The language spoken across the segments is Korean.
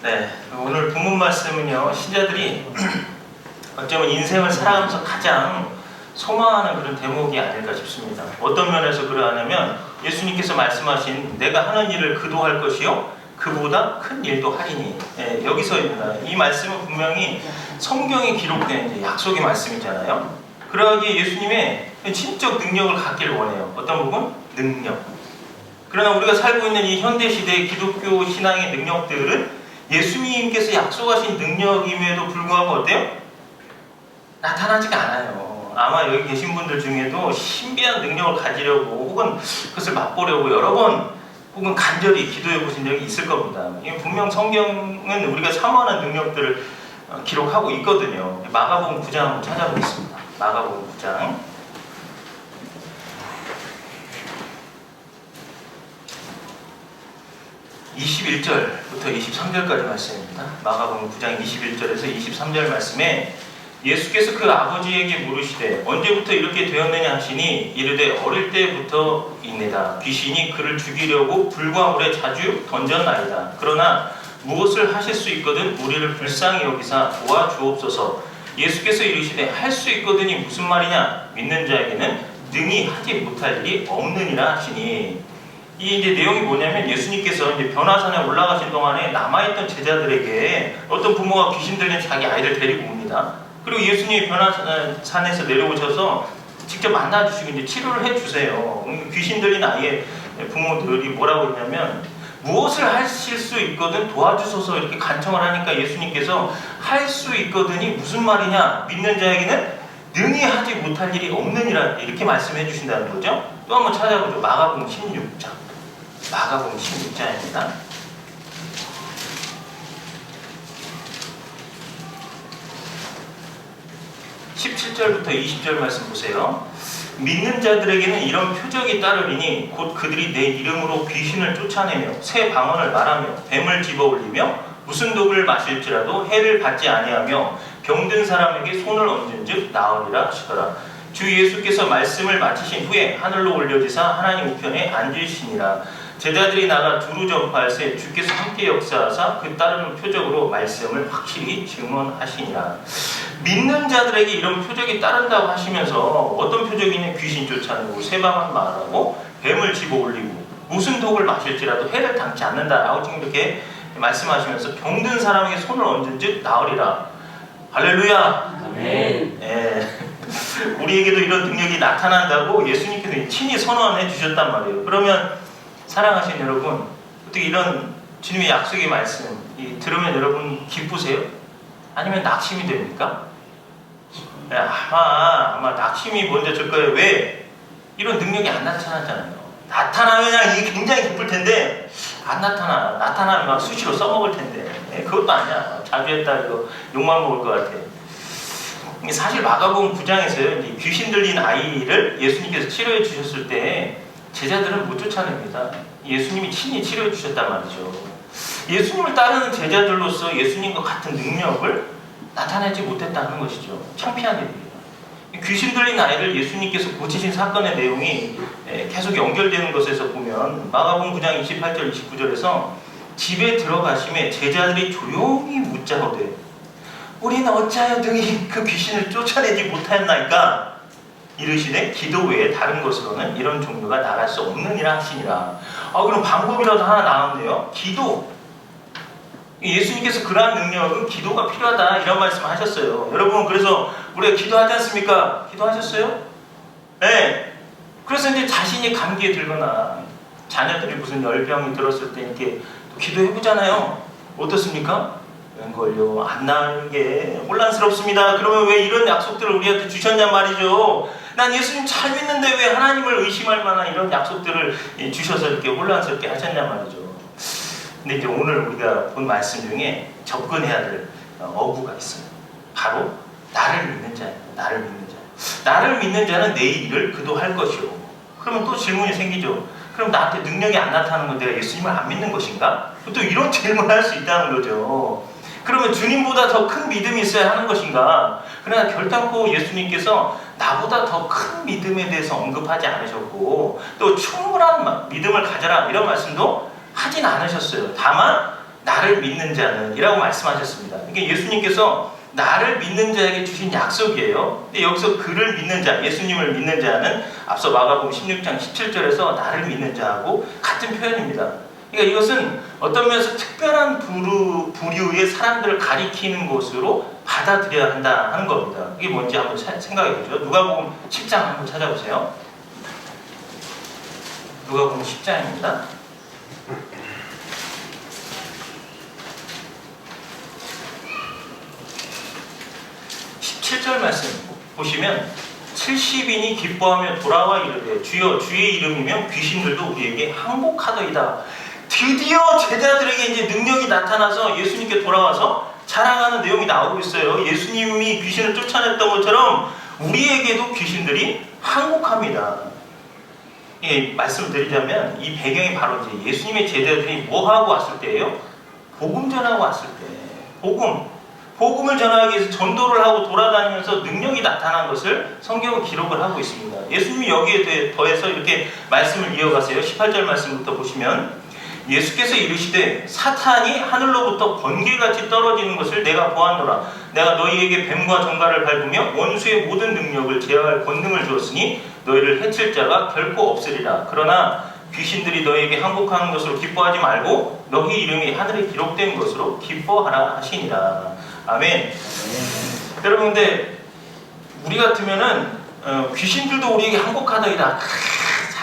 네, 오늘 본문 말씀은요, 신자들이 어쩌면 인생을 살아가면서 가장 소망하는 그런 대목이 아닐까 싶습니다. 어떤 면에서 그러하냐면 예수님께서 말씀하신 내가 하는 일을 그도 할 것이요 그보다 큰 일도 하리니 예, 여기서입니다. 이 말씀은 분명히 성경에 기록된 약속의 말씀이잖아요. 그러하기에 예수님의 신적 능력을 갖기를 원해요. 어떤 부분? 능력. 그러나 우리가 살고 있는 이 현대 시대의 기독교 신앙의 능력들은 예수님께서 약속하신 능력임에도 불구하고 어때요? 나타나지가 않아요. 아마 여기 계신 분들 중에도 신비한 능력을 가지려고 혹은 그것을 맛보려고 여러 번 혹은 간절히 기도해 보신 적이 있을 겁니다. 분명 성경은 우리가 사모하는 능력들을 어, 기록하고 있거든요. 마가복음 9장 한번 찾아보겠습니다. 마가복음 9장. (21절부터 23절까지) 말씀입니다. 마가복음 9장 21절에서 23절 말씀에 예수께서 그 아버지에게 물으시되 언제부터 이렇게 되었느냐 하시니 이르되 어릴 때부터입니다. 귀신이 그를 죽이려고 불과 물에 자주 던졌나이다. 그러나 무엇을 하실 수 있거든 우리를 불쌍히 여기사 도와주옵소서. 예수께서 이르시되 할 수 있거든이 무슨 말이냐? 믿는 자에게는 능히 하지 못할 일이 없느니라 하시니 이 이제 내용이 뭐냐면 예수님께서 이제 변화산에 올라가신 동안에 남아있던 제자들에게 어떤 부모가 귀신 들린 자기 아이를 데리고 옵니다. 그리고 예수님이 변화산에서 내려오셔서 직접 만나주시고 이제 치료를 해주세요. 음, 귀신 들린 아이의 부모들이 뭐라고 했냐면 무엇을 하실 수 있거든 도와주소서 이렇게 간청을 하니까 예수님께서 할 수 있거든이 무슨 말이냐 믿는 자에게는 능히 하지 못할 일이 없느니라 이렇게 말씀해 주신다는 거죠. 또 한번 찾아보죠. 마가복음 16장. 마가복음 16장입니다. 17절부터 20절 말씀 보세요. 믿는 자들에게는 이런 표적이 따르리니 곧 그들이 내 이름으로 귀신을 쫓아내며 새 방언을 말하며 뱀을 집어 올리며 무슨 독을 마실지라도 해를 받지 아니하며 병든 사람에게 손을 얹은즉 나으리라 하시더라. 주 예수께서 말씀을 마치신 후에 하늘로 올려지사 하나님 우편에 앉으시니라. 제자들이 나가 두루 전파할새 주께서 함께 역사하사 그 따르는 표적으로 말씀을 확실히 증언하시니라. 믿는 자들에게 이런 표적이 따른다고 하시면서 어떤 표적이냐 귀신 쫓아내고 세방한 말하고 뱀을 집어 올리고 무슨 독을 마실지라도 해를 당치 않는다라고 지금 이렇게 말씀하시면서 병든 사람에게 손을 얹은 즉 나으리라. 할렐루야. 아멘. 예. 우리에게도 이런 능력이 나타난다고 예수님께서 친히 선언해 주셨단 말이에요. 그러면 사랑하신 여러분, 어떻게 이런 주님의 약속의 말씀 이, 들으면 여러분 기쁘세요? 아니면 낙심이 됩니까? 예, 아마 아마 낙심이 먼저 들 거예요. 왜? 이런 능력이 안 나타나잖아요. 나타나면 이게 굉장히 기쁠 텐데 안 나타나. 나타나면 막 수시로 써먹을 텐데 예, 그것도 아니야. 자주 했다 이거 욕만 먹을 것 같아. 사실 마가복음 9장에서요. 이제 귀신 들린 아이를 예수님께서 치료해 주셨을 때 제자들은 못 쫓아냅니다. 예수님이 친히 치료해 주셨단 말이죠. 예수님을 따르는 제자들로서 예수님과 같은 능력을 나타내지 못했다는 것이죠. 창피한 일입니다. 귀신 들린 아이를 예수님께서 고치신 사건의 내용이 에, 계속 연결되는 것에서 보면 마가복음 9장 28절 29절에서 집에 들어가심에 제자들이 조용히 묻자거되 우리는 어찌하여 등이 그 귀신을 쫓아내지 못하였나이까 이르시되 기도 외에 다른 것으로는 이런 종류가 나갈 수 없느니라 하시니라. 아 그럼 방법이라도 하나 나왔네요. 기도. 예수님께서 그러한 능력은 기도가 필요하다 이런 말씀을 하셨어요. 여러분 그래서 우리가 기도하지 않습니까? 기도하셨어요? 네. 그래서 이제 자신이 감기에 들거나 자녀들이 무슨 열병이 들었을 때 이렇게 기도해 보잖아요. 어떻습니까? 웬걸요 안 나는 게 혼란스럽습니다. 그러면 왜 이런 약속들을 우리한테 주셨냔 말이죠. 난 예수님 잘 믿는데 왜 하나님을 의심할 만한 이런 약속들을 주셔서 이렇게 혼란스럽게 하셨냔 말이죠. 근데 이제 오늘 우리가 본 말씀 중에 접근해야 될 어구가 있어요. 바로 나를 믿는 자예요. 나를 믿는 자. 나를 믿는 자는 내 일을 그도 할 것이요. 그러면 또 질문이 생기죠. 그럼 나한테 능력이 안 나타나는 건 내가 예수님을 안 믿는 것인가? 또 이런 질문을 할 수 있다는 거죠. 그러면 주님보다 더 큰 믿음이 있어야 하는 것인가? 그러나 결단코 예수님께서 나보다 더 큰 믿음에 대해서 언급하지 않으셨고 또 충분한 믿음을 가져라 이런 말씀도 하진 않으셨어요. 다만 나를 믿는 자는 이라고 말씀하셨습니다. 이게 예수님께서 나를 믿는 자에게 주신 약속이에요. 근데 여기서 그를 믿는 자, 예수님을 믿는 자는 앞서 마가복음 16장 17절에서 나를 믿는 자하고 같은 표현입니다. 그러니까 이것은 어떤 면에서 특별한 부류, 부류의 사람들을 가리키는 것으로 받아들여야 한다 하는 겁니다. 이게 뭔지 한번 생각해 보죠. 누가복음 10장 한번 찾아보세요. 누가복음 10장입니다. 17절 말씀 보시면 70인이 기뻐하며 돌아와 이르되 주여 주의 이름이면 귀신들도 우리에게 항복하더이다. 드디어 제자들에게 이제 능력이 나타나서 예수님께 돌아와서 자랑하는 내용이 나오고 있어요. 예수님이 귀신을 쫓아냈던 것처럼 우리에게도 귀신들이 항복합니다. 예, 말씀을 드리자면 이 배경이 바로 이제 예수님의 제자들이 뭐 하고 왔을 때예요? 복음 전하고 왔을 때. 복음. 복음을 전하기 위해서 전도를 하고 돌아다니면서 능력이 나타난 것을 성경은 기록을 하고 있습니다. 예수님이 여기에 더해서 이렇게 말씀을 이어가세요. 18절 말씀부터 보시면 예수께서 이르시되 사탄이 하늘로부터 번개같이 떨어지는 것을 내가 보았노라. 내가 너희에게 뱀과 정갈을 밟으며 원수의 모든 능력을 제어할 권능을 주었으니 너희를 해칠 자가 결코 없으리라. 그러나 귀신들이 너희에게 항복하는 것으로 기뻐하지 말고 너희 이름이 하늘에 기록된 것으로 기뻐하라 하시니라. 아멘. 여러분 근데 우리 같으면은 어, 귀신들도 우리에게 항복하더이다.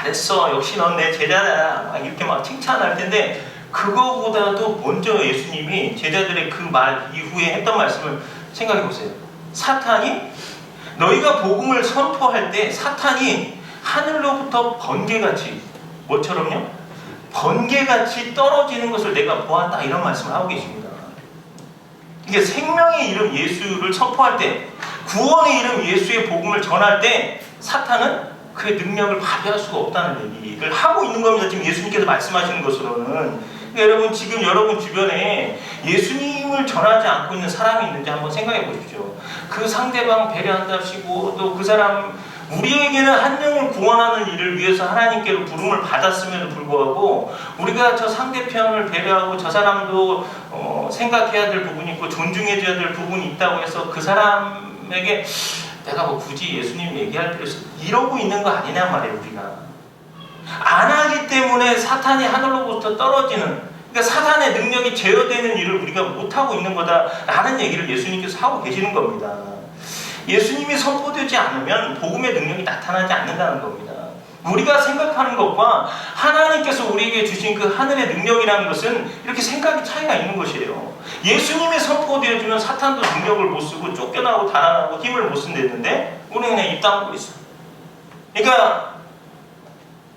잘했어. 역시 넌 내 제자다. 막 이렇게 막 칭찬할 텐데 그거보다도 먼저 예수님이 제자들의 그 말 이후에 했던 말씀을 생각해 보세요. 사탄이 너희가 복음을 선포할 때 사탄이 하늘로부터 번개같이 뭐처럼요? 번개같이 떨어지는 것을 내가 보았다 이런 말씀을 하고 계십니다. 이게 생명의 이름 예수를 선포할 때 구원의 이름 예수의 복음을 전할 때 사탄은 그의 능력을 발휘할 수가 없다는 얘기를 하고 있는 겁니다. 지금 예수님께서 말씀하시는 것으로는. 그러니까 여러분 지금 여러분 주변에 예수님을 전하지 않고 있는 사람이 있는지 한번 생각해 보십시오. 그 상대방 배려한다시고 또 그 사람 우리에게는 한 영을 구원하는 일을 위해서 하나님께로 부름을 받았음에도 불구하고 우리가 저 상대편을 배려하고 저 사람도 어, 생각해야 될 부분이 있고 존중해줘야 될 부분이 있다고 해서 그 사람에게 내가 뭐 굳이 예수님 얘기할 필요 없어? 이러고 있는 거 아니냐 말이에요 우리가. 안 하기 때문에 사탄이 하늘로부터 떨어지는 그러니까 사탄의 능력이 제어되는 일을 우리가 못하고 있는 거다라는 얘기를 예수님께서 하고 계시는 겁니다. 예수님이 선포되지 않으면 복음의 능력이 나타나지 않는다는 겁니다 우리가 생각하는 것과 하나님께서 우리에게 주신 그 하늘의 능력이라는 것은 이렇게 생각이 차이가 있는 것이에요. 예수님이 선포되어주면 사탄도 능력을 못 쓰고 쫓겨나고 달아나고 힘을 못 쓴다는데 우리는 그냥 입 다물고 있어. 그러니까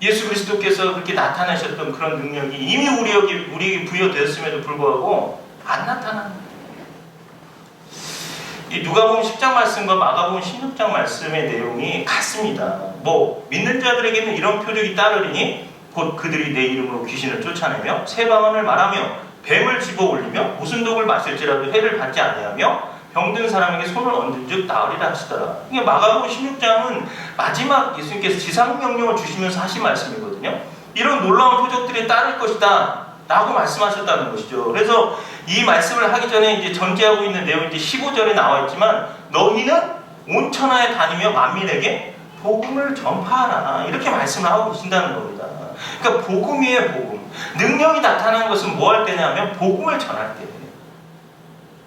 예수 그리스도께서 그렇게 나타내셨던 그런 능력이 이미 우리에게 부여되었음에도 불구하고 안 나타나는 거예요. 이 누가복음 10장 말씀과 마가복음 16장 말씀의 내용이 같습니다. 뭐 믿는 자들에게는 이런 표적이 따르리니 곧 그들이 내 이름으로 귀신을 쫓아내며 새 방언을 말하며 뱀을 집어 올리며 무슨 독을 마실지라도 해를 받지 아니하며 병든 사람에게 손을 얹은즉 나으리라 하시더라. 이게 마가복음 16장은 마지막 예수님께서 지상 명령을 주시면서 하신 말씀이거든요. 이런 놀라운 표적들이 따를 것이다. 라고 말씀하셨다는 것이죠. 그래서 이 말씀을 하기 전에 이제 전제하고 있는 내용이 이제 15절에 나와 있지만 너희는 온 천하에 다니며 만민에게 복음을 전파하라. 이렇게 말씀을 하고 계신다는 겁니다. 그러니까 복음이에요, 복음. 능력이 나타나는 것은 뭐 할 때냐면 복음을 전할 때.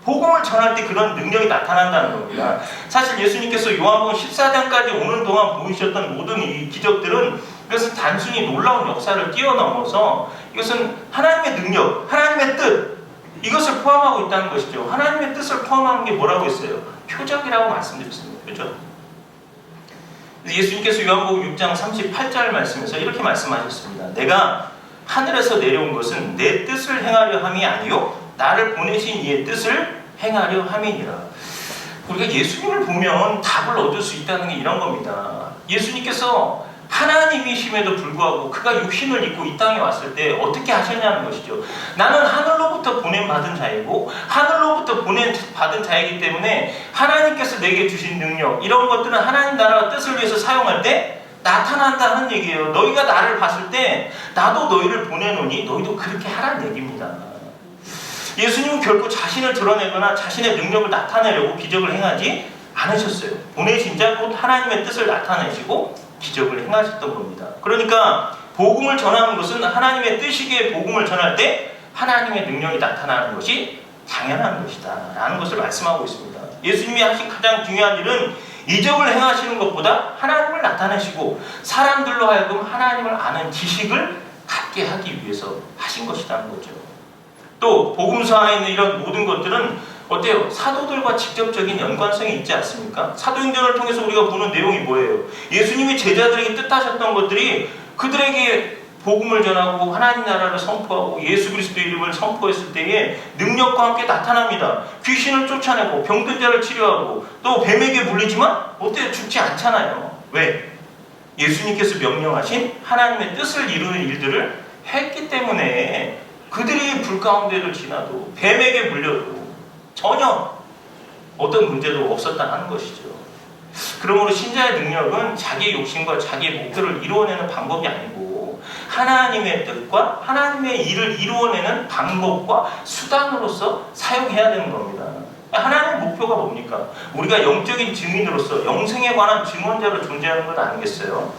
복음을 전할 때 그런 능력이 나타난다는 겁니다. 사실 예수님께서 요한복음 14장까지 오는 동안 보이셨던 모든 이 기적들은 그것은 단순히 놀라운 역사를 뛰어넘어서 이것은 하나님의 능력, 하나님의 뜻 이것을 포함하고 있다는 것이죠. 하나님의 뜻을 포함하는 게 뭐라고 했어요? 표적이라고 말씀드렸습니다. 그렇죠? 예수님께서 요한복음 6장 38절 말씀에서 이렇게 말씀하셨습니다. 내가 하늘에서 내려온 것은 내 뜻을 행하려 함이 아니요 나를 보내신 이의 뜻을 행하려 함이니라. 우리가 예수님을 보면 답을 얻을 수 있다는 게 이런 겁니다. 예수님께서 하나님이심에도 불구하고 그가 육신을 입고 이 땅에 왔을 때 어떻게 하셨냐는 것이죠. 나는 하늘로부터 보냄 받은 자이고 하늘로부터 보냄 받은 자이기 때문에 하나님께서 내게 주신 능력 이런 것들은 하나님 나라가 뜻을 위해서 사용할 때 나타난다는 얘기예요. 너희가 나를 봤을 때 나도 너희를 보내노니 너희도 그렇게 하라는 얘기입니다. 예수님은 결코 자신을 드러내거나 자신의 능력을 나타내려고 기적을 행하지 않으셨어요. 보내신 자 곧 하나님의 뜻을 나타내시고 기적을 행하셨던 겁니다. 그러니까 복음을 전하는 것은 하나님의 뜻이기에 복음을 전할 때 하나님의 능력이 나타나는 것이 당연한 것이다. 라는 것을 말씀하고 있습니다. 예수님이 하신 가장 중요한 일은 이적을 행하시는 것보다 하나님을 나타내시고 사람들로 하여금 하나님을 아는 지식을 갖게 하기 위해서 하신 것이라는 거죠. 또 복음서 안에 있는 이런 모든 것들은 어때요? 사도들과 직접적인 연관성이 있지 않습니까? 사도행전을 통해서 우리가 보는 내용이 뭐예요? 예수님이 제자들에게 뜻하셨던 것들이 그들에게 복음을 전하고 하나님 나라를 선포하고 예수 그리스도 이름을 선포했을 때에 능력과 함께 나타납니다. 귀신을 쫓아내고 병든 자를 치료하고 또 뱀에게 물리지만 어때요? 죽지 않잖아요. 왜? 예수님께서 명령하신 하나님의 뜻을 이루는 일들을 했기 때문에 그들이 불 가운데를 지나도 뱀에게 물려도 전혀 어떤 문제도 없었다는 것이죠. 그러므로 신자의 능력은 자기의 욕심과 자기의 목표를 이루어내는 방법이 아니고 하나님의 뜻과 하나님의 일을 이루어내는 방법과 수단으로서 사용해야 되는 겁니다. 하나님의 목표가 뭡니까? 우리가 영적인 증인으로서 영생에 관한 증언자로 존재하는 것 아니겠어요?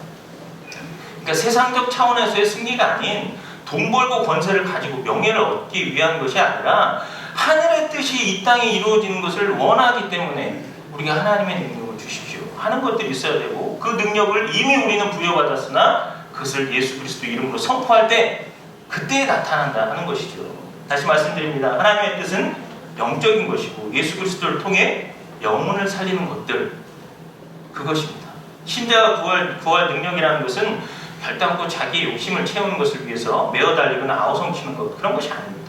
그러니까 세상적 차원에서의 승리가 아닌 돈 벌고 권세를 가지고 명예를 얻기 위한 것이 아니라 하늘의 뜻이 이 땅에 이루어지는 것을 원하기 때문에 우리가 하나님의 능력을 주십시오 하는 것들이 있어야 되고 그 능력을 이미 우리는 부여받았으나 그것을 예수 그리스도 이름으로 선포할 때 그때 나타난다 하는 것이죠. 다시 말씀드립니다. 하나님의 뜻은 영적인 것이고 예수 그리스도를 통해 영혼을 살리는 것들 그것입니다. 신자가 구할, 구할 능력이라는 것은 결단코 자기의 욕심을 채우는 것을 위해서 메어 달리거나 아우성치는 것 그런 것이 아닙니다.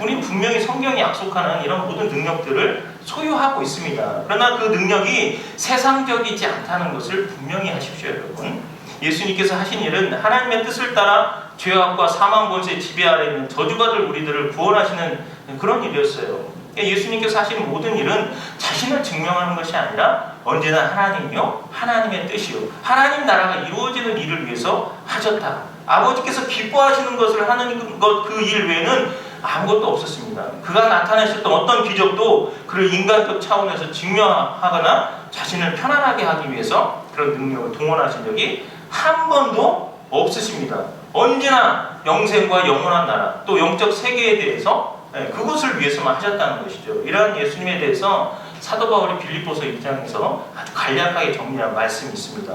우리는 분명히 성경이 약속하는 이런 모든 능력들을 소유하고 있습니다. 그러나 그 능력이 세상적이지 않다는 것을 분명히 하십시오, 여러분. 예수님께서 하신 일은 하나님의 뜻을 따라 죄악과 사망 권세 지배 아래 있는 저주받을 우리들을 구원하시는 그런 일이었어요. 예수님께서 하신 모든 일은 자신을 증명하는 것이 아니라 언제나 하나님이요, 하나님의 뜻이요, 하나님 나라가 이루어지는 일을 위해서 하셨다. 아버지께서 기뻐하시는 것을 하는 것 그 일 외에는 아무것도 없었습니다. 그가 나타내셨던 어떤 기적도 그를 인간적 차원에서 증명하거나 자신을 편안하게 하기 위해서 그런 능력을 동원하신 적이 한 번도 없으십니다. 언제나 영생과 영원한 나라 또 영적 세계에 대해서 예, 그것을 위해서만 하셨다는 것이죠. 이러한 예수님에 대해서 사도 바울이 빌립보서 1장에서 아주 간략하게 정리한 말씀이 있습니다.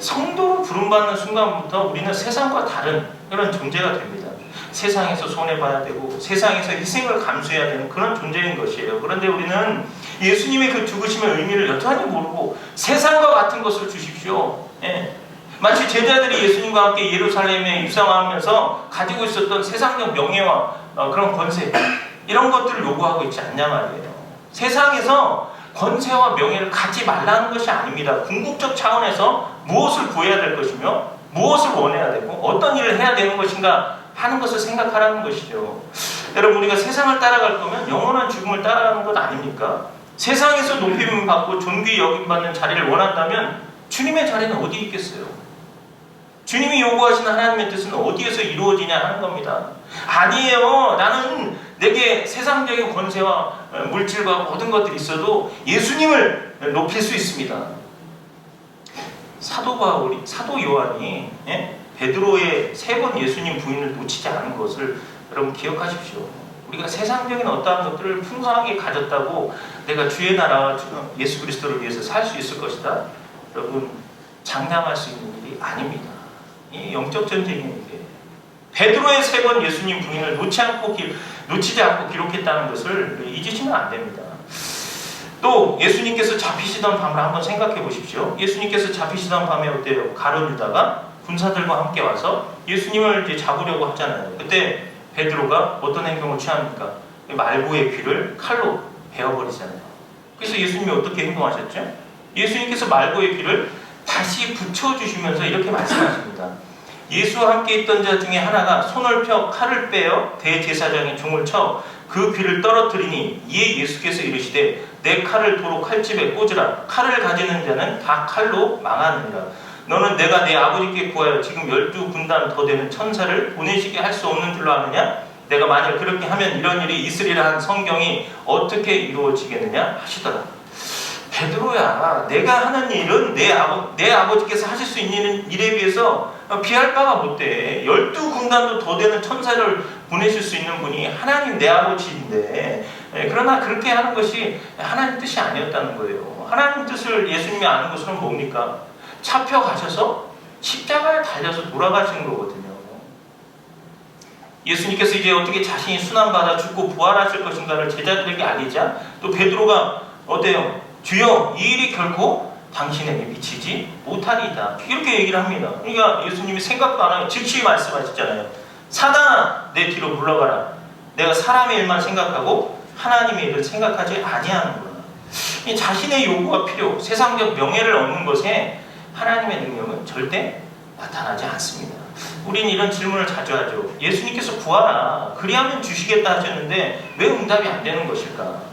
성도로 부름받는 순간부터 우리는 세상과 다른 그런 존재가 됩니다. 세상에서 손해봐야 되고 세상에서 희생을 감수해야 되는 그런 존재인 것이에요. 그런데 우리는 예수님의 그 죽으심의 의미를 여전히 모르고 세상과 같은 것을 주십시오. 예. 마치 제자들이 예수님과 함께 예루살렘에 입성하면서 가지고 있었던 세상적 명예와 어, 그런 권세 이런 것들을 요구하고 있지 않냐 말이에요. 세상에서 권세와 명예를 갖지 말라는 것이 아닙니다. 궁극적 차원에서 무엇을 구해야 될 것이며 무엇을 원해야 되고 어떤 일을 해야 되는 것인가 하는 것을 생각하라는 것이죠. 여러분 우리가 세상을 따라갈 거면 영원한 죽음을 따라가는 것 아닙니까? 세상에서 높임 받고 존귀 여김 받는 자리를 원한다면 주님의 자리는 어디 있겠어요? 주님이 요구하시는 하나님의 뜻은 어디에서 이루어지냐 하는 겁니다. 아니에요. 나는 내게 세상적인 권세와 물질과 모든 것들이 있어도 예수님을 높일 수 있습니다. 사도 바울이 사도 요한이 예? 베드로의 세 번 예수님 부인을 놓치지 않은 것을 여러분 기억하십시오. 우리가 세상적인 어떠한 것들을 풍성하게 가졌다고 내가 주의 나라와 예수 그리스도를 위해서 살 수 있을 것이다. 여러분 장담할 수 있는 일이 아닙니다. 이 영적 전쟁인 게 베드로의 세 번 예수님 부인을 놓지 않고 기, 놓치지 않고 기록했다는 것을 잊으시면 안 됩니다. 또 예수님께서 잡히시던 밤을 한번 생각해 보십시오. 예수님께서 잡히시던 밤에 어때요? 가론 유다가 군사들과 함께 와서 예수님을 이제 잡으려고 하잖아요. 그때 베드로가 어떤 행동을 취합니까? 말고의 귀를 칼로 베어버리잖아요. 그래서 예수님이 어떻게 행동하셨죠? 예수님께서 말고의 귀를 다시 붙여주시면서 이렇게 말씀하십니다. 예수와 함께 있던 자 중에 하나가 손을 펴 칼을 빼어 대제사장의 종을 쳐 그 귀를 떨어뜨리니 이에 예수께서 이르시되 내 칼을 도로 칼집에 꽂으라. 칼을 가지는 자는 다 칼로 망하느니라. 너는 내가 내 아버지께 구하여 지금 열두 군단 더 되는 천사를 보내시게 할 수 없는 줄로 아느냐? 내가 만일 그렇게 하면 이런 일이 있으리라 한 성경이 어떻게 이루어지겠느냐? 하시더라. 베드로야, 내가 하는 일은 내, 아버, 내 아버지께서 하실 수 있는 일에 비해서 비할 바가 못돼. 열두 군단도 더 되는 천사를 보내실 수 있는 분이 하나님 내 아버지인데, 예, 그러나 그렇게 하는 것이 하나님 뜻이 아니었다는 거예요. 하나님 뜻을 예수님이 아는 것은 뭡니까? 잡혀가셔서 십자가에 달려서 돌아가시는 거거든요. 예수님께서 이제 어떻게 자신이 순환받아 죽고 부활하실 것인가를 제자들에게 알리자 또 베드로가 어때요? 주여 이 일이 결코 당신에게 미치지 못하리이다. 이렇게 얘기를 합니다. 그러니까 예수님이 생각도 안 하고 즉시 말씀하셨잖아요. 사단아 내 뒤로 물러가라. 내가 사람의 일만 생각하고 하나님의 일을 생각하지 아니하는구나. 이 자신의 요구가 필요, 세상적 명예를 얻는 것에 하나님의 능력은 절대 나타나지 않습니다. 우린 이런 질문을 자주 하죠. 예수님께서 구하라. 그리하면 주시겠다 하셨는데 왜 응답이 안 되는 것일까?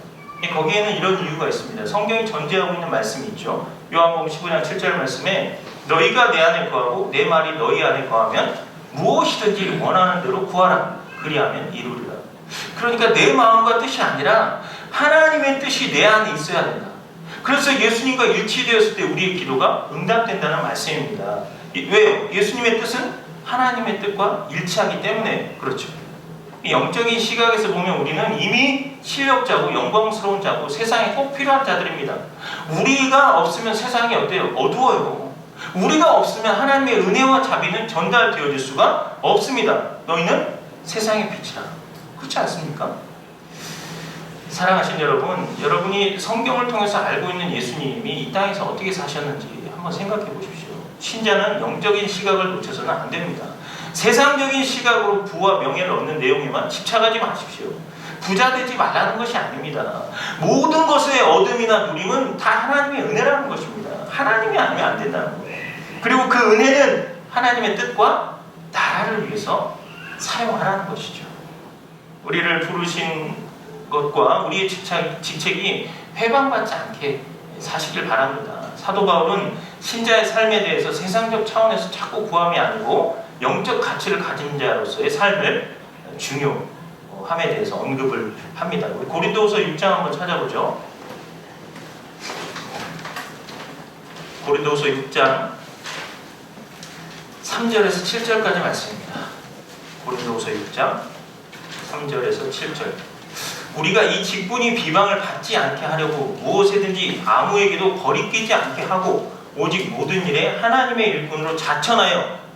거기에는 이런 이유가 있습니다. 성경이 전제하고 있는 말씀이 있죠. 요한복음 15장 7절 말씀에 너희가 내 안에 거하고 내 말이 너희 안에 거하면 무엇이든지 원하는 대로 구하라. 그리하면 이루리라. 그러니까 내 마음과 뜻이 아니라 하나님의 뜻이 내 안에 있어야 된다. 그래서 예수님과 일치되었을 때 우리의 기도가 응답된다는 말씀입니다. 왜요? 예수님의 뜻은 하나님의 뜻과 일치하기 때문에 그렇죠. 영적인 시각에서 보면 우리는 이미 실력자고 영광스러운 자고 세상에 꼭 필요한 자들입니다. 우리가 없으면 세상이 어때요? 어두워요. 우리가 없으면 하나님의 은혜와 자비는 전달되어질 수가 없습니다. 너희는 세상의 빛이라. 그렇지 않습니까? 사랑하신 여러분, 여러분이 성경을 통해서 알고 있는 예수님이 이 땅에서 어떻게 사셨는지 한번 생각해 보십시오. 신자는 영적인 시각을 놓쳐서는 안 됩니다. 세상적인 시각으로 부와 명예를 얻는 내용에만 집착하지 마십시오. 부자 되지 말라는 것이 아닙니다. 모든 것의 얻음이나 누림은 다 하나님의 은혜라는 것입니다. 하나님이 아니면 안 된다는 거예요. 그리고 그 은혜는 하나님의 뜻과 나라를 위해서 사용하라는 것이죠. 우리를 부르신 것과 우리의 직책, 직책이 회방받지 않게 사시길 바랍니다. 사도 바울은 신자의 삶에 대해서 세상적 차원에서 자꾸 구함이 아니고 영적 가치를 가진 자로서의 삶을 중요함에 대해서 언급을 합니다. 우리 고린도후서 6장 한번 찾아보죠. 고린도후서 6장 3절에서 7절까지 말씀입니다. 고린도후서 6장 3절에서 7절. 우리가 이 직분이 비방을 받지 않게 하려고 무엇이든지 아무에게도 거리끼지 않게 하고 오직 모든 일에 하나님의 일꾼으로 자천하여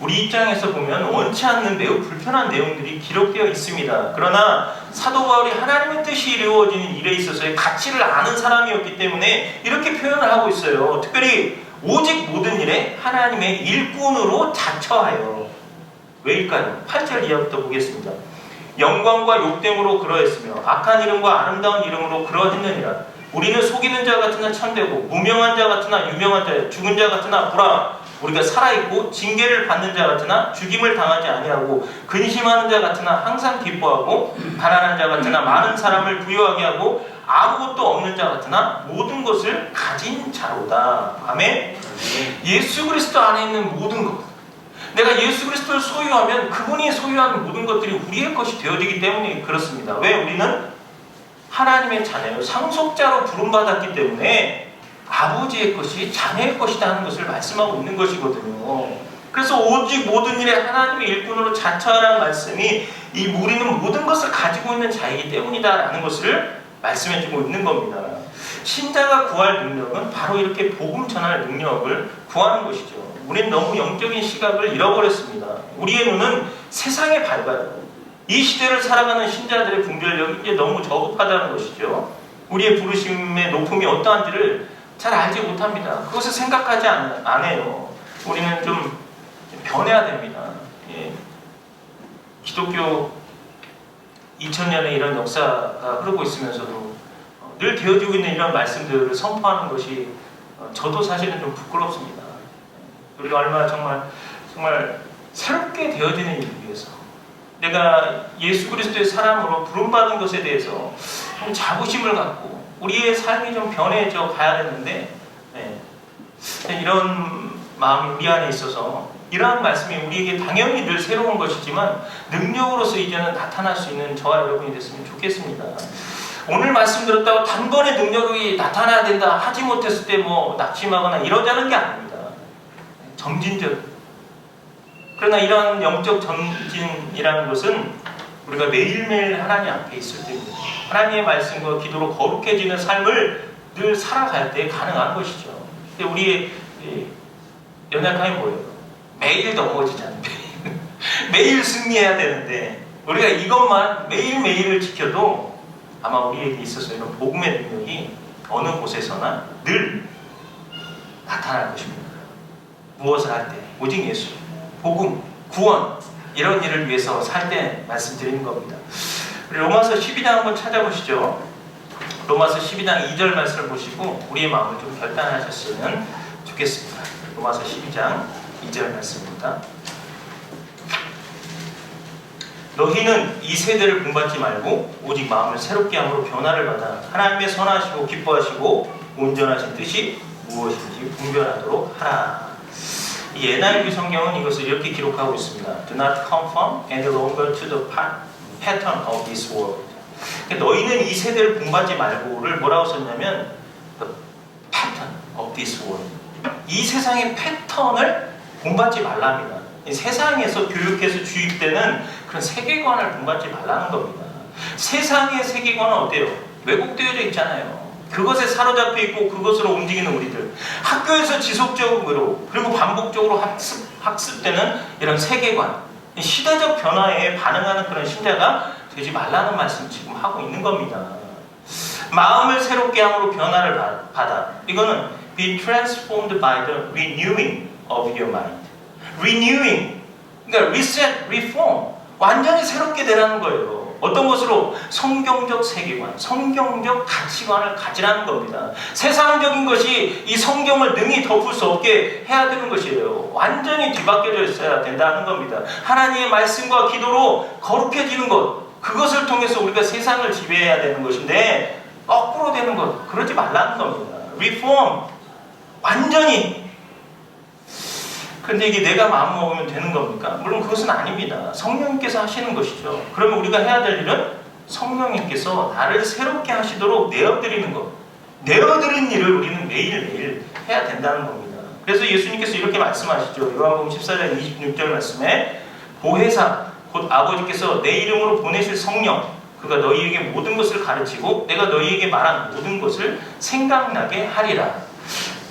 우리 입장에서 보면 원치 않는 매우 불편한 내용들이 기록되어 있습니다. 그러나 사도 바울이 하나님의 뜻이 이루어지는 일에 있어서의 가치를 아는 사람이었기 때문에 이렇게 표현을 하고 있어요. 특별히 오직 모든 일에 하나님의 일꾼으로 자처하여 왜일까요? 8절 이하부터 보겠습니다. 영광과 욕됨으로 그러했으며 악한 이름과 아름다운 이름으로 그러했느니라. 우리는 속이는 자 같으나 참되고 무명한 자 같으나 유명한 자, 죽은 자 같으나 보라 우리가 살아있고 징계를 받는 자 같으나 죽임을 당하지 아니하고 근심하는 자 같으나 항상 기뻐하고 가난한 자 같으나 많은 사람을 부유하게 하고 아무것도 없는 자 같으나 모든 것을 가진 자로다. 아멘. 예수 그리스도 안에 있는 모든 것. 내가 예수 그리스도를 소유하면 그분이 소유하는 모든 것들이 우리의 것이 되어지기 때문에 그렇습니다. 왜 우리는 하나님의 자녀요 상속자로 부름받았기 때문에 아버지의 것이 자녀의 것이다 하는 것을 말씀하고 있는 것이거든요. 그래서 오직 모든 일에 하나님의 일꾼으로 자처하라는 말씀이 이 우리는 모든 것을 가지고 있는 자이기 때문이다라는 것을 말씀해주고 있는 겁니다. 신자가 구할 능력은 바로 이렇게 복음 전할 능력을 구하는 것이죠. 우리는 너무 영적인 시각을 잃어버렸습니다. 우리의 눈은 세상에 밝아요. 이 시대를 살아가는 신자들의 분별력이 이제 너무 저급하다는 것이죠. 우리의 부르심의 높음이 어떠한지를 잘 알지 못합니다. 그것을 생각하지 않, 안 해요. 우리는 좀 변해야 됩니다. 예. 기독교 2000년의 이런 역사가 흐르고 있으면서도 어, 늘 되어지고 있는 이런 말씀들을 선포하는 것이 어, 저도 사실은 좀 부끄럽습니다. 우리가 얼마나 정말 정말 새롭게 되어지는 일을 위해서 내가 예수 그리스도의 사람으로 부름받은 것에 대해서 좀 자부심을 갖고 우리의 삶이 좀 변해져 가야 되는데 네. 이런 마음이 우리 안에 있어서 이러한 말씀이 우리에게 당연히 늘 새로운 것이지만 능력으로서 이제는 나타날 수 있는 저와 여러분이 됐으면 좋겠습니다. 오늘 말씀 들었다고 단번에 능력이 나타나야 된다 하지 못했을 때 뭐 낙심하거나 이러자는 게 아닙니다. 점진적. 그러나 이런 영적 점진이라는 것은 우리가 매일매일 하나님 앞에 있을 때입니다. 하나님의 말씀과 기도로 거룩해지는 삶을 늘 살아갈 때 가능한 것이죠. 근데 우리의 이 연약함이 뭐예요? 매일 넘어지잖아요. 매일 승리해야 되는데 우리가 이것만 매일매일을 지켜도 아마 우리에게 있어서 이런 복음의 능력이 어느 곳에서나 늘 나타날 것입니다. 무엇을 할 때, 오직 예수, 복음, 구원 이런 일을 위해서 살 때 말씀드리는 겁니다. 우리 로마서 12장 한번 찾아보시죠. 로마서 12장 2절 말씀을 보시고 우리의 마음을 좀 결단하셨으면 좋겠습니다. 로마서 12장 2절 말씀입니다. 너희는 이 세대를 본받지 말고 오직 마음을 새롭게 함으로 변화를 받아 하나님의 선하시고 기뻐하시고 온전하신 뜻이 무엇인지 분별하도록 하라. 이 NIV 성경은 이것을 이렇게 기록하고 있습니다. Do not conform any longer to the pa- pattern of this world. 그러니까 너희는 이 세대를 본받지 말고를 뭐라고 썼냐면 pattern of this world. 이 세상의 패턴을 본받지 말랍니다. 이 세상에서 교육해서 주입되는 그런 세계관을 본받지 말라는 겁니다. 세상의 세계관은 어때요? 왜곡되어져 있잖아요. 그것에 사로잡혀 있고 그것으로 움직이는 우리들. 학교에서 지속적으로 그리고 반복적으로 학습, 학습되는 이런 세계관. 이 시대적 변화에 반응하는 그런 신자가 되지 말라는 말씀 지금 하고 있는 겁니다. 마음을 새롭게 함으로 변화를 받- 받아. 이거는 be transformed by the renewing of your mind. renewing. 그러니까 reset, reform. 완전히 새롭게 되라는 거예요. 어떤 것으로 성경적 세계관, 성경적 가치관을 가지라는 겁니다. 세상적인 것이 이 성경을 능히 덮을 수 없게 해야 되는 것이에요. 완전히 뒤바뀌어져 있어야 된다는 겁니다. 하나님의 말씀과 기도로 거룩해지는 것, 그것을 통해서 우리가 세상을 지배해야 되는 것인데 거꾸로 되는 것, 그러지 말라는 겁니다. 리폼, 완전히 근데 이게 내가 마음 먹으면 되는 겁니까? 물론 그것은 아닙니다. 성령님께서 하시는 것이죠. 그러면 우리가 해야 될 일은 성령님께서 나를 새롭게 하시도록 내어드리는 것. 내어드린 일을 우리는 매일매일 해야 된다는 겁니다. 그래서 예수님께서 이렇게 말씀하시죠. 요한복음 14장 26절 말씀에 보혜사 곧 아버지께서 내 이름으로 보내실 성령 그가 너희에게 모든 것을 가르치고 내가 너희에게 말한 모든 것을 생각나게 하리라.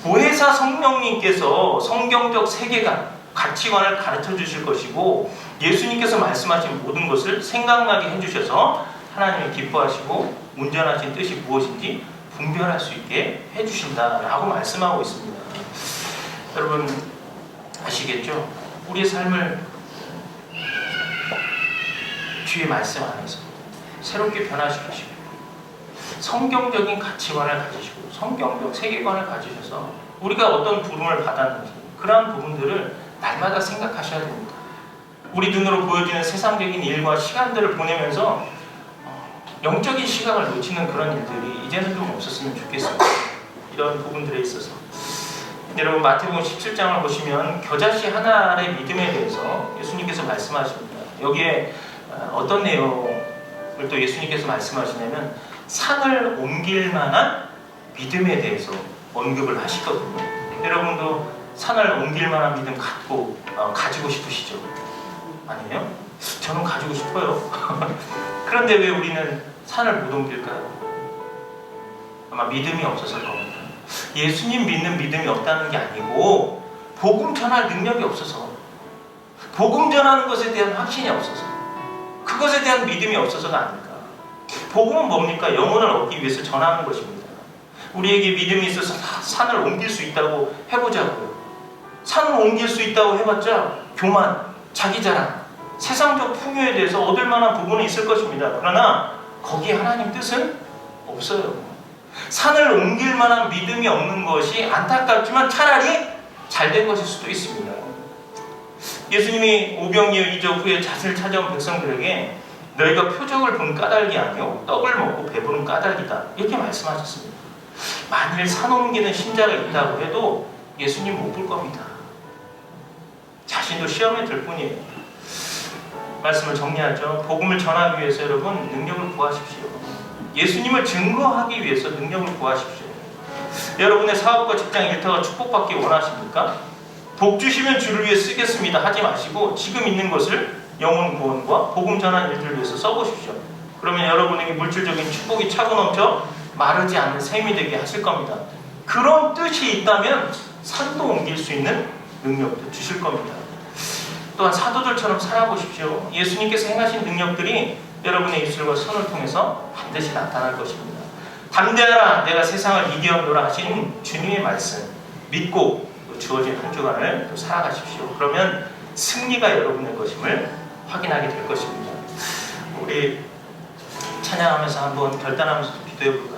보혜사 성령님께서 성경적 세계관, 가치관을 가르쳐 주실 것이고 예수님께서 말씀하신 모든 것을 생각나게 해주셔서 하나님이 기뻐하시고 온전하신 뜻이 무엇인지 분별할 수 있게 해주신다라고 말씀하고 있습니다. 여러분 아시겠죠? 우리의 삶을 주의 말씀 안에서 새롭게 변화시키시고 성경적인 가치관을 가지시고 성경적 세계관을 가지셔서 우리가 어떤 부름을 받았는지 그러한 부분들을 날마다 생각하셔야 됩니다. 우리 눈으로 보여지는 세상적인 일과 시간들을 보내면서 어, 영적인 시각을 놓치는 그런 일들이 이제는 좀 없었으면 좋겠습니다. 이런 부분들에 있어서 여러분 마태복음 17장을 보시면 겨자씨 하나의 믿음에 대해서 예수님께서 말씀하십니다. 여기에 어, 어떤 내용을 또 예수님께서 말씀하시냐면 산을 옮길 만한 믿음에 대해서 언급을 하시거든요. 여러분도 산을 옮길 만한 믿음 갖고 어, 가지고 싶으시죠? 아니에요? 저는 가지고 싶어요. 그런데 왜 우리는 산을 못 옮길까요? 아마 믿음이 없어서일 겁니다. 예수님 믿는 믿음이 없다는 게 아니고 복음 전할 능력이 없어서 복음 전하는 것에 대한 확신이 없어서 그것에 대한 믿음이 없어서가 아닐까. 복음은 뭡니까? 영혼을 얻기 위해서 전하는 것입니다. 우리에게 믿음이 있어서 사- 산을 옮길 수 있다고 해보자고요. 산을 옮길 수 있다고 해봤자 교만, 자기 자랑, 세상적 풍요에 대해서 얻을 만한 부분은 있을 것입니다. 그러나 거기에 하나님 뜻은 없어요. 산을 옮길 만한 믿음이 없는 것이 안타깝지만 차라리 잘 된 것일 수도 있습니다. 예수님이 오병이어 이적 후에 잣을 찾아온 백성들에게 너희가 표적을 본 까닭이 아니요 떡을 먹고 배부른 까닭이다 이렇게 말씀하셨습니다. 만일 산 옮기는 신자가 있다고 해도 예수님 못 볼 겁니다. 자신도 시험에 들 뿐이에요. 말씀을 정리하죠. 복음을 전하기 위해서 여러분 능력을 구하십시오. 예수님을 증거하기 위해서 능력을 구하십시오. 여러분의 사업과 직장 일터가 축복받기 원하십니까? 복 주시면 주를 위해 쓰겠습니다 하지 마시고 지금 있는 것을 영혼 구원과 복음 전환 일들을 위해서 써보십시오. 그러면 여러분에게 물질적인 축복이 차고 넘쳐 마르지 않는 샘이 되게 하실 겁니다. 그런 뜻이 있다면 산도 옮길 수 있는 능력도 주실 겁니다. 또한 사도들처럼 살아보십시오. 예수님께서 행하신 능력들이 여러분의 입술과 손을 통해서 반드시 나타날 것입니다. 담대하라 내가 세상을 이기었노라 하신 주님의 말씀 믿고 또 주어진 한 주간을 또 살아가십시오. 그러면 승리가 여러분의 것임을 확인하게 될 것입니다. 우리 찬양하면서 한번 결단하면서 기도해 볼까요?